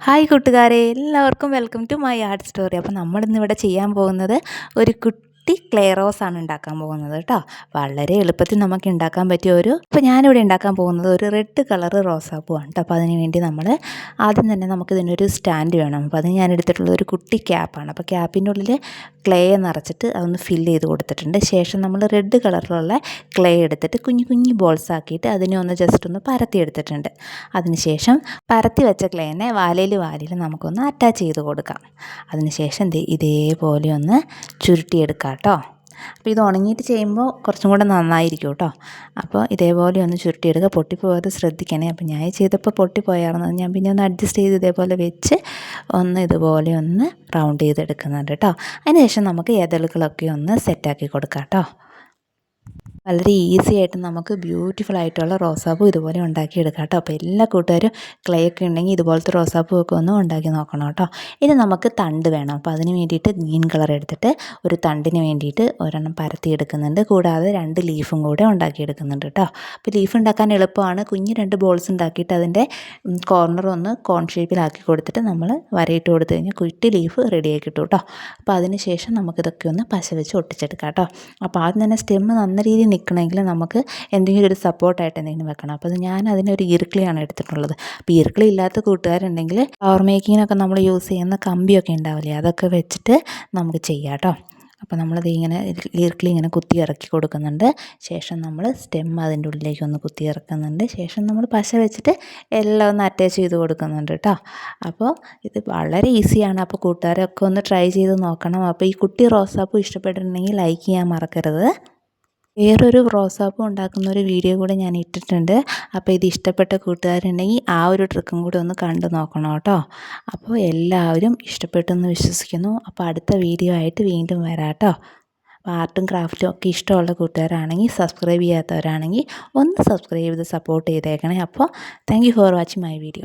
Hi കൂട്ടുകാരെ എല്ലാവർക്കും welcome to my art story. അപ്പോൾ നമ്മളിന്നിവിടെ ചെയ്യാൻ പോകുന്നത് ഒരു കുട്ടി ക്ലേ റോസ് ആണ് ഉണ്ടാക്കാൻ പോകുന്നത് കേട്ടോ. വളരെ എളുപ്പത്തിൽ നമുക്ക് ഉണ്ടാക്കാൻ പറ്റിയ ഒരു ഇപ്പോൾ ഞാനിവിടെ ഉണ്ടാക്കാൻ പോകുന്നത് ഒരു റെഡ് കളർ റോസാപ്പൂ ആണ് കേട്ടോ. അപ്പോൾ അതിന് വേണ്ടി നമ്മൾ ആദ്യം തന്നെ നമുക്ക് ഇതിനൊരു സ്റ്റാൻഡ് വേണം. അപ്പോൾ അതിന് ഞാൻ എടുത്തിട്ടുള്ള ഒരു കുട്ടി ക്യാപ്പാണ് അപ്പോൾ ക്യാപ്പിന്റെ ഉള്ളിൽ ക്ലേ നിറച്ചിട്ട് അതൊന്ന് ഫില്ല് ചെയ്ത് കൊടുത്തിട്ടുണ്ട്. ശേഷം നമ്മൾ റെഡ് കളറിലുള്ള ക്ലേ എടുത്തിട്ട് കുഞ്ഞു കുഞ്ഞു ബോൾസ് ആക്കിയിട്ട് അതിനെ ഒന്ന് ജസ്റ്റ് ഒന്ന് പരത്തി എടുത്തിട്ടുണ്ട്. അതിനുശേഷം പരത്തി വെച്ച ക്ലേനെ വാലയിൽ വാലയിൽ നമുക്കൊന്ന് അറ്റാച്ച് ചെയ്ത് കൊടുക്കാം. അതിനുശേഷം ഇതേപോലെ ഒന്ന് ചുരുട്ടിയെടുക്കാം. കേട്ടോ. അപ്പോൾ ഇത് ഉണങ്ങിയിട്ട് ചെയ്യുമ്പോൾ കുറച്ചും കൂടെ നന്നായിരിക്കും കേട്ടോ. അപ്പോൾ ഇതേപോലെ ഒന്ന് ചുരുട്ടിയെടുക്കുക. പൊട്ടിപ്പോയത് ശ്രദ്ധിക്കണേ. അപ്പോൾ ഞാൻ ചെയ്തപ്പോൾ പൊട്ടിപ്പോയായിരുന്നു ഞാൻ പിന്നെ ഒന്ന് അഡ്ജസ്റ്റ് ചെയ്ത് ഇതേപോലെ വെച്ച് ഒന്ന് ഇതുപോലെ ഒന്ന് റൗണ്ട് ചെയ്തെടുക്കുന്നുണ്ട് കേട്ടോ. അതിനുശേഷം നമുക്ക് എതളുകളൊക്കെ ഒന്ന് സെറ്റാക്കി കൊടുക്കാം കേട്ടോ. വളരെ ഈസി ആയിട്ട് നമുക്ക് ബ്യൂട്ടിഫുൾ ആയിട്ടുള്ള റോസാപ്പൂ ഇതുപോലെ ഉണ്ടാക്കിയെടുക്കാം കേട്ടോ. അപ്പോൾ എല്ലാ കൂട്ടുകാരും ക്ലേ ഒക്കെ ഉണ്ടെങ്കിൽ ഇതുപോലത്തെ റോസാപ്പൂ ഒക്കെ ഒന്ന് ഉണ്ടാക്കി നോക്കണം കേട്ടോ. ഇനി നമുക്ക് തണ്ട് വേണം. അപ്പോൾ അതിന് വേണ്ടിയിട്ട് ഗ്രീൻ കളർ എടുത്തിട്ട് ഒരു തണ്ടിന് വേണ്ടിയിട്ട് ഒരെണ്ണം പരത്തി എടുക്കുന്നുണ്ട് കൂടാതെ രണ്ട് ലീഫും കൂടെ ഉണ്ടാക്കിയെടുക്കുന്നുണ്ട് കേട്ടോ. അപ്പോൾ ലീഫ് ഉണ്ടാക്കാൻ എളുപ്പമാണ്. കുഞ്ഞ് രണ്ട് ബോൾസ് ഉണ്ടാക്കിയിട്ട് അതിന്റെ കോർണർ ഒന്ന് കോൺ ഷേപ്പിലാക്കി കൊടുത്തിട്ട് നമ്മൾ വരയിട്ട് കൊടുത്തു കഴിഞ്ഞാൽ കുറ്റി ലീഫ് റെഡിയാക്കി കിട്ടും കേട്ടോ. അപ്പോൾ അതിന് ശേഷം നമുക്കിതൊക്കെ ഒന്ന് പശ വെച്ച് ഒട്ടിച്ചെടുക്കാം കേട്ടോ. അപ്പോൾ ആദ്യം തന്നെ സ്റ്റെമ്മ് നല്ല രീതിയിൽ നിൽക്കണമെങ്കിൽ നമുക്ക് എന്തെങ്കിലും ഒരു സപ്പോർട്ടായിട്ട് എന്തെങ്കിലും വെക്കണം. അപ്പോൾ ഞാൻ അതിനൊരു ഈർക്കിളിയാണ് എടുത്തിട്ടുള്ളത്. അപ്പോൾ ഈർക്കിളി ഇല്ലാത്ത കൂട്ടുകാരുണ്ടെങ്കിൽ പവർ മേക്കിങ്ങിനൊക്കെ നമ്മൾ യൂസ് ചെയ്യുന്ന കമ്പിയൊക്കെ ഉണ്ടാവില്ലേ അതൊക്കെ വെച്ചിട്ട് നമുക്ക് ചെയ്യാം കേട്ടോ അപ്പോൾ നമ്മളത് ഇങ്ങനെ ഈർക്കിളി ഇങ്ങനെ കുത്തി ഇറക്കി കൊടുക്കുന്നുണ്ട്. ശേഷം നമ്മൾ സ്റ്റെം അതിന്റെ ഉള്ളിലേക്ക് ഒന്ന് കുത്തി ഇറക്കുന്നുണ്ട്. ശേഷം നമ്മൾ പശ വെച്ചിട്ട് എല്ലാം ഒന്ന് അറ്റാച്ച് ചെയ്ത് കൊടുക്കുന്നുണ്ട് കേട്ടോ അപ്പോൾ ഇത് വളരെ ഈസിയാണ്. അപ്പോൾ കൂട്ടുകാരൊക്കെ ഒന്ന് ട്രൈ ചെയ്ത് നോക്കണം. അപ്പോൾ ഈ കുട്ടി റോസാപ്പൂ ഇഷ്ടപ്പെട്ടിട്ടുണ്ടെങ്കിൽ ലൈക്ക് ചെയ്യാൻ മറക്കരുത്. വേറൊരു റോസാപ്പൂ ഉണ്ടാക്കുന്ന ഒരു വീഡിയോ കൂടെ ഞാൻ ഇട്ടിട്ടുണ്ട്. അപ്പോൾ ഇത് ഇഷ്ടപ്പെട്ട കൂട്ടുകാരുണ്ടെങ്കിൽ ആ ഒരു ട്രിക്കും കൂടെ ഒന്ന് കണ്ടു നോക്കണം കേട്ടോ. അപ്പോൾ എല്ലാവരും ഇഷ്ടപ്പെട്ടെന്ന് വിശ്വസിക്കുന്നു. അപ്പോൾ അടുത്ത വീഡിയോ ആയിട്ട് വീണ്ടും വരാം കേട്ടോ. ആർട്ടും ക്രാഫ്റ്റും ഒക്കെ ഇഷ്ടമുള്ള കൂട്ടുകാരാണെങ്കിൽ സബ്സ്ക്രൈബ് ചെയ്യാത്തവരാണെങ്കിൽ ഒന്ന് സബ്സ്ക്രൈബ് ചെയ്ത് സപ്പോർട്ട് ചെയ്തേക്കണേ. അപ്പോൾ thank for watching my video